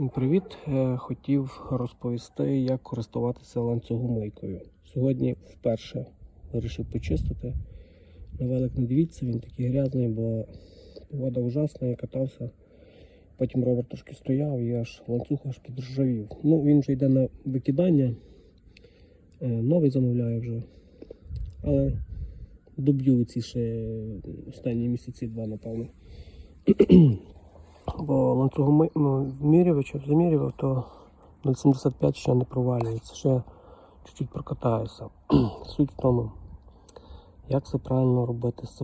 Всім привіт! Е, Хотів розповісти, як користуватися ланцюгомийкою. Сьогодні вперше вирішив почистити. На велик не дивіться, він такий грязний, бо погода ужасна, я катався. Потім ровер трошки стояв і аж ланцюг аж підржавів. Ну, він вже йде на викидання. Е, Новий замовляю вже. Але доб'ю ці ще останні місяці два, напевно. Бо ланцюгом ну, вмірювач, замірював, то 0,75 ще не провалюється, ще чуть-чуть прокатаюся. Суть в тому, як це правильно робити з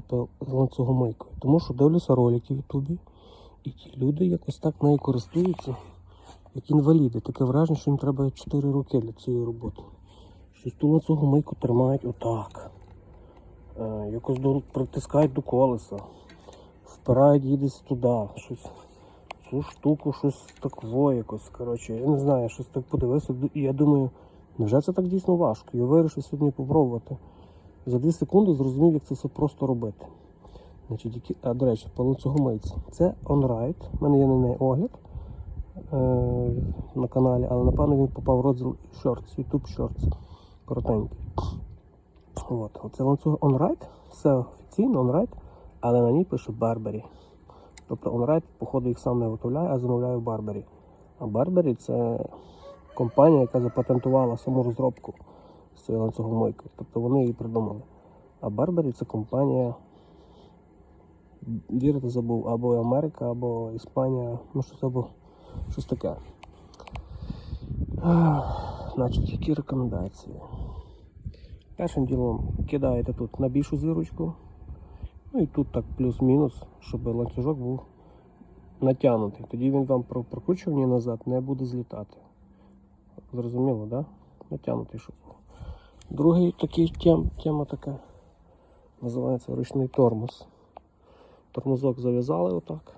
ланцюгомийкою. Тому що дивлюся ролики в Ютубі, і ті люди якось так нею користуються, як інваліди. Таке враження, що їм треба 4 роки для цієї роботи. Щось ту ланцюгомийку тримають отак. Е, якось до, притискають до колеса впирають їдесь туди, щось. Цю штуку щось такво якось. Коротше, я не знаю, щось так подивився. І я думаю, невже це так дійсно важко? Я вирішив сьогодні попробувати. За 2 секунди зрозумів, як це все просто робити. Значить, які... А, до речі, по ланцюгомийці. Це OnRide. У мене є на неї огляд е- на каналі, але напевно він попав в розділ Shorts, YouTube Shorts. Коротенький. От. Оце ланцюг OnRide. Все офіційно OnRide але на ній пише Барбері. Тобто OnRide, походу, їх сам не виготовляє, а замовляє в Барбері. А Барбері це компанія, яка запатентувала саму розробку з цієї ланцюгомойки. Тобто вони її придумали. А Барбері це компанія, вірити забув, або Америка, або Іспанія, ну щось або щось таке. Значить, які рекомендації? Першим ділом кидаєте тут на більшу зірочку. Ну і тут так плюс-мінус, щоб ланцюжок був натягнутий. Тоді він вам про прокручування назад не буде злітати. Зрозуміло? Да? Натягнутий, щоб був. Другий такий тем, тема така називається ручний тормоз. Тормозок зав'язали отак.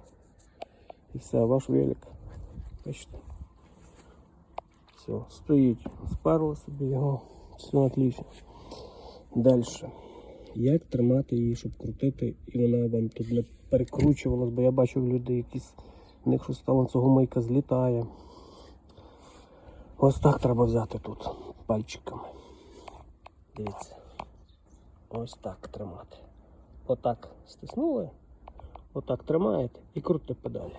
І все, ваш велик. Бачите. Все, стоїть, сперли собі його, все отлично. Далі як тримати її, щоб крутити, і вона вам тут не перекручувалась, бо я бачу в людей якісь в них щось там цього мийка злітає. Ось так треба взяти тут пальчиками. Дивіться. Ось так тримати. Отак стиснули, отак тримаєте і крутите педалі.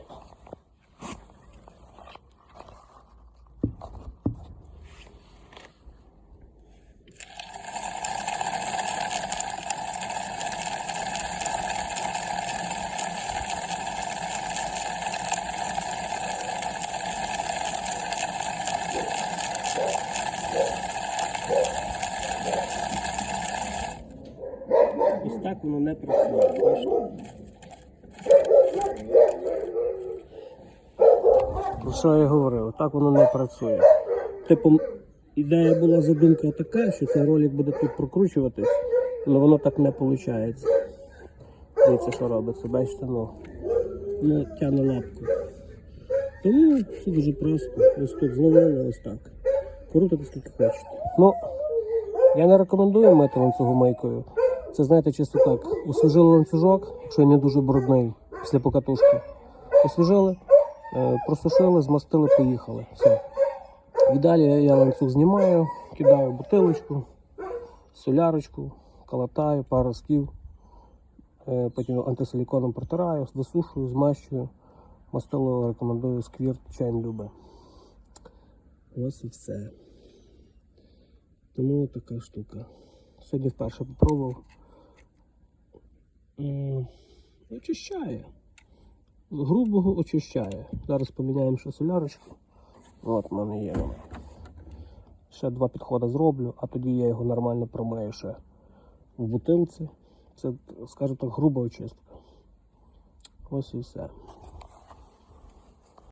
Так воно не працює. Про що я говорив? Так воно не працює. Типу, ідея була задумка така, що цей ролик буде тут прокручуватись, але воно так не виходить. Дивіться, що робиться, бачите, ну, ну тягне лапку. Тому все дуже просто. Ось тут зловили ось так. Крутите скільки хочете. Ну, я не рекомендую мити ланцюгомийкою. Це знаєте, чисто так. Освіжили ланцюжок, якщо не дуже брудний після покатушки. Освіжили, е, просушили, змастили, поїхали. Все. В ідеалі я ланцюг знімаю, кидаю бутилочку, солярочку, калатаю, пару разків. Е, Потім антисиліконом протираю, висушую, змащую. Мастило рекомендую сквірт чайн любе. Ось і все. Тому така штука. Сьогодні вперше попробував. Очищає. Грубого очищає. Зараз поміняємо ще солярочку. От в мене є. Ще два підходи зроблю, а тоді я його нормально промию ще в бутилці. Це, скажімо так, груба очистка. Ось і все.